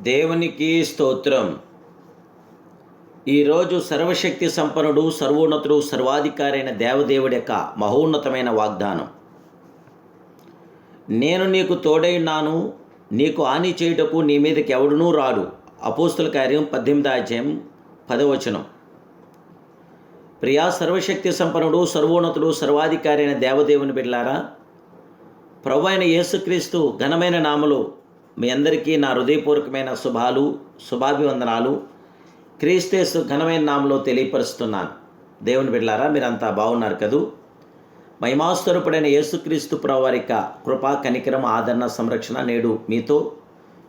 దేవునికి స్తోత్రం. ఈరోజు సర్వశక్తి సంపన్నుడు సర్వోన్నతుడు సర్వాధికారైన దేవదేవుడి యొక్క మహోన్నతమైన వాగ్దానం. నేను నీకు తోడైనాను నీకు హాని చేయుటకు నీ మీదకి ఎవడునూ రాడు. అపోస్తుల కార్యం పద్దెనిమిది అధ్యాయం పదవచనం. ప్రియా సర్వశక్తి సంపన్నుడు సర్వోన్నతుడు సర్వాధికారైన దేవదేవుని బిడ్లారా ప్రభు అయిన యేసుక్రీస్తు ఘనమైన నామలు మీ అందరికీ నా హృదయపూర్వకమైన శుభాలు శుభాభివందనాలు. క్రీస్తేసు ఘనమైన నామలో తెలియపరుస్తున్నాను. దేవుని బిడ్లారా మీరంతా బాగున్నారు కదూ? మహిమాస్వరూపుడైన యేసుక్రీస్తు ప్రవారిక వారి కృపా కనికరం ఆదరణ సంరక్షణ నేడు మీతో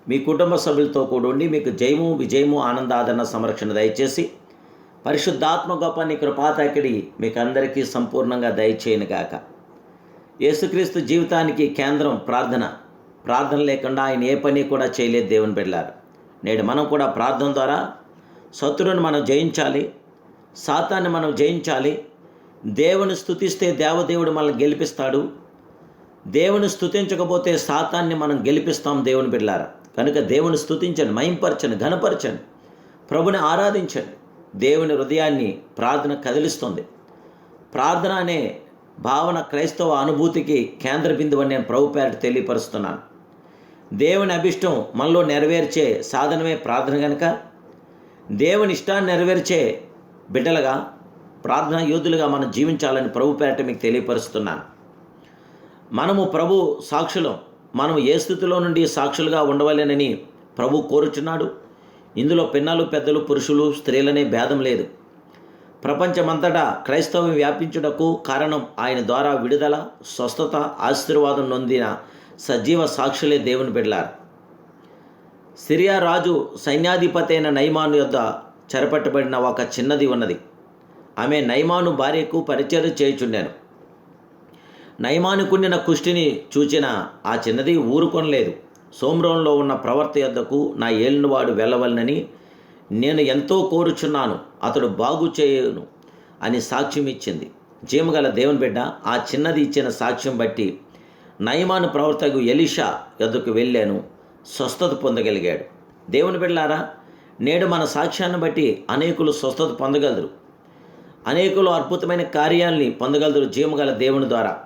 మీ కుటుంబ సభ్యులతో కూడుండి మీకు జయము విజయము ఆనంద ఆదరణ సంరక్షణ దయచేసి పరిశుద్ధాత్మ గొప్ప నీ కృపాతాకిడి మీకు అందరికీ సంపూర్ణంగా దయచేయను గాక యేసుక్రీస్తు జీవితానికి కేంద్రం ప్రార్థన. ప్రార్థన లేకుండా ఆయన ఏ పని కూడా చేయలేదు దేవుని బిడ్డలారు. నేడు మనం కూడా ప్రార్థన ద్వారా శత్రువుని మనం జయించాలి సాతాన్ని మనం జయించాలి. దేవుని స్థుతిస్తే దేవదేవుడు మనల్ని గెలిపిస్తాడు. దేవుని స్థుతించకపోతే సాతాన్ని మనం గెలిపిస్తాం దేవుని బిడ్డలారా. కనుక దేవుని స్థుతించండి మైంపరచండి ఘనపరచండి ప్రభుని ఆరాధించండి. దేవుని హృదయాన్ని ప్రార్థన కదిలిస్తుంది. ప్రార్థన అనే భావన క్రైస్తవ అనుభూతికి కేంద్ర బిందువు అని నేను ప్రభు పేరట తెలియపరుస్తున్నాను. దేవుని అభిష్టం మనలో నెరవేర్చే సాధనమే ప్రార్థన కనుక దేవుని ఇష్టాన్ని నెరవేర్చే బిడ్డలుగా ప్రార్థనా యోధులుగా మనం జీవించాలని ప్రభు పేరట మీకు తెలియపరుస్తున్నాను. మనము ప్రభు సాక్షులం మనం ఏ స్థితిలో నుండి సాక్షులుగా ఉండవలేనని ప్రభు కోరుచున్నాడు. ఇందులో పిన్నలు పెద్దలు పురుషులు స్త్రీలనే భేదం లేదు. ప్రపంచమంతటా క్రైస్తవం వ్యాపించుటకు కారణం ఆయన ద్వారా విడుదల స్వస్థత ఆశీర్వాదం నొందిన సజీవ సాక్షులే దేవుని బిడ్లారు సిరియా రాజు సైన్యాధిపతైన నైమాను యొద్ద చెరపట్టబడిన ఒక చిన్నది ఉన్నది. ఆమె నైమాను భార్యకు పరిచయం చేయుచుండాను. నైమానుకుండిన కుష్టిని చూచిన ఆ చిన్నది ఊరుకొనలేదు. సోమ్రంలో ఉన్న ప్రవర్త యొద్దకు నా ఏలినవాడు వెళ్ళవలనని నేను ఎంతో కోరుచున్నాను. అతడు బాగు చేయను అని సాక్ష్యం ఇచ్చింది జీమగల దేవుని బిడ్డ ఆ చిన్నది ఇచ్చిన సాక్ష్యం బట్టి నయమాను ప్రవర్తకు ఎలిషా యొద్దకు వెళ్ళాను స్వస్థత పొందగలిగాడు. దేవుని బిడ్డారా నేడు మన సాక్ష్యాన్ని బట్టి అనేకులు స్వస్థత పొందగలరు. అనేకులు అద్భుతమైన కార్యాలని పొందగలరు జీమగల దేవుని ద్వారా.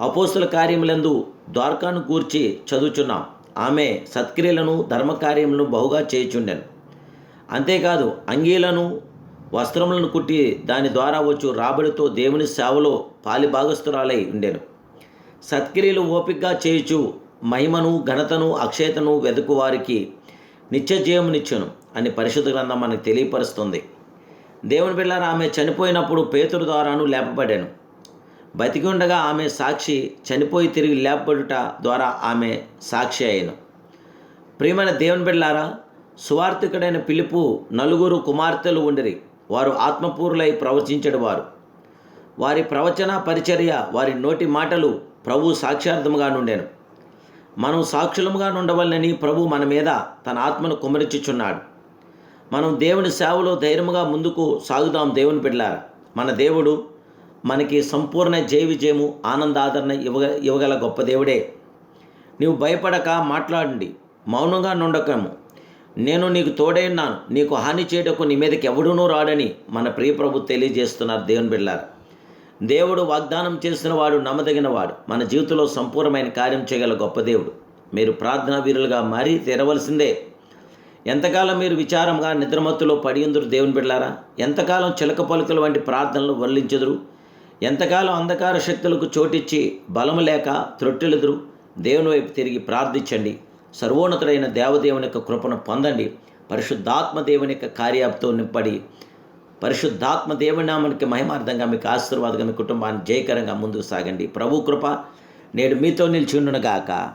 అపోస్తుల కార్యములందు ద్వారకాను కూర్చి చదువుచున్నాం. ఆమె సత్క్రియలను ధర్మకార్యములను బహుగా చేయుచుండెను. అంతేకాదు అంగీలను వస్త్రములను కుట్టి దాని ద్వారా వచ్చు రాబడితో దేవుని సేవలో పాలిభాగస్తురాలై ఉండెను. సత్క్రియలు ఓపికగా చేయుచు మహిమను ఘనతను అక్షయతను వెతుకు వారికి నిత్య అని పరిశుద్ధ గ్రంథం మనకు తెలియపరుస్తుంది. దేవుని బిళ్ళార ఆమె చనిపోయినప్పుడు పేతురు ద్వారాను లేపబడాను. బతికి ఉండగా ఆమె సాక్షి చనిపోయి తిరిగి లేపబడుట ద్వారా ఆమె సాక్షి అయ్యను. ప్రియమైన దేవుని బిళ్ళారా సువార్థికుడైన పిలుపు నలుగురు కుమార్తెలు ఉండిరి. వారు ఆత్మపూరులై ప్రవచించడు వారు వారి ప్రవచన పరిచర్య వారి నోటి మాటలు ప్రభు సాక్ష్యార్థముగా నుండెను. మనం సాక్షులముగా ఉండవలనని ప్రభు మన మీద తన ఆత్మను కుమరించుచున్నాడు మనం దేవుని సేవలో ధైర్యముగా ముందుకు సాగుదాం దేవుని బిడ్డలారా. మన దేవుడు మనకి సంపూర్ణ జయవిజయము ఆనందాదరణ ఇవ్వగ ఇవ్వగల గొప్ప దేవుడే. నీవు భయపడక మాట్లాడండి మౌనంగా నుండకము. నేను నీకు తోడైనాను నీకు హాని చేయటకు నీ మీదకి ఎవడునూ రాడని మన ప్రియ ప్రభు తెలియజేస్తున్నారు దేవుని బిడ్డారు దేవుడు వాగ్దానం చేసిన వాడు నమ్మదగినవాడు మన జీవితంలో సంపూర్ణమైన కార్యం చేయగల గొప్ప దేవుడు. మీరు ప్రార్థనా వీరులుగా మారి తీరవలసిందే. ఎంతకాలం మీరు విచారంగా నిద్రమత్తులో పడియుందురు దేవుని బిడ్డారా ఎంతకాలం చిలక పలుకల వంటి ప్రార్థనలు వర్లించుదురు ఎంతకాలం అంధకార శక్తులకు చోటిచ్చి బలము లేక త్రొట్టెలుదురు? దేవుని వైపు తిరిగి ప్రార్థించండి. సర్వోన్నతుడైన దేవదేవుని యొక్క కృపను పొందండి. పరిశుద్ధాత్మ దేవుని యొక్క కార్యాలతో నింపడి. పరిశుద్ధాత్మ దేవునామానికి మహిమార్థంగా మీకు ఆశీర్వాదంగా మీ కుటుంబాన్ని జయకరంగా ముందుకు సాగండి. ప్రభు కృప నేడు మీతో నిలిచియుండునుగాక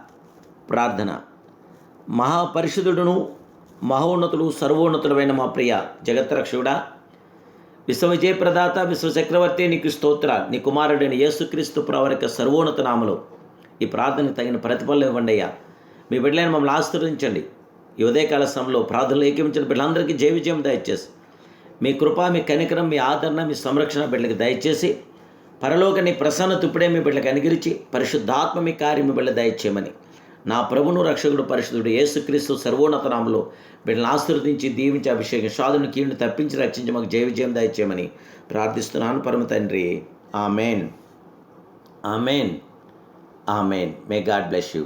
ప్రార్థన. మహాపరిశుద్ధుడును మహోన్నతులు సర్వోన్నతులమైన మా ప్రియ జగత్రక్షుడా విశ్వవిజయప్రదాత విశ్వచక్రవర్తి నీకు స్తోత్ర నీ కుమారుడైన యేసుక్రీస్తు ప్రవరిక సర్వోన్నత నామలు ఈ ప్రార్థనకు తగిన ప్రతిఫలం ఇవ్వండి అయ్యా. మీ బిడ్డలైన మమ్మల్ని ఆశీర్వదించండి. ఈ ఉదయకాల సమయంలో ప్రార్థనలు ఏకమించిన బిడ్డలందరికీ జయ విజయం దయచేసి. మీ కృప మీ కనికరం మీ ఆదరణ మీ సంరక్షణ బిడ్డలకు దయచేసి పరలోకని ప్రసన్న ప్రసన్నత ఇప్పుడే మీ బిడ్డలకు అనుగిరించి పరిశుద్ధాత్మ మీ కార్యం మీ బిడ్డ దయచేయమని నా ప్రభును రక్షకుడు పరిశుద్ధుడు యేసుక్రీస్తు సర్వోన్నత నామలో వీళ్ళని ఆశీర్వదించి దీవించి అభిషేకం సాధుని కీడుని తప్పించి రక్షించి మాకు జయ విజయం దయచేయమని ప్రార్థిస్తున్నాను. పరమ తండ్రి. Amen. Amen. Amen. May God bless you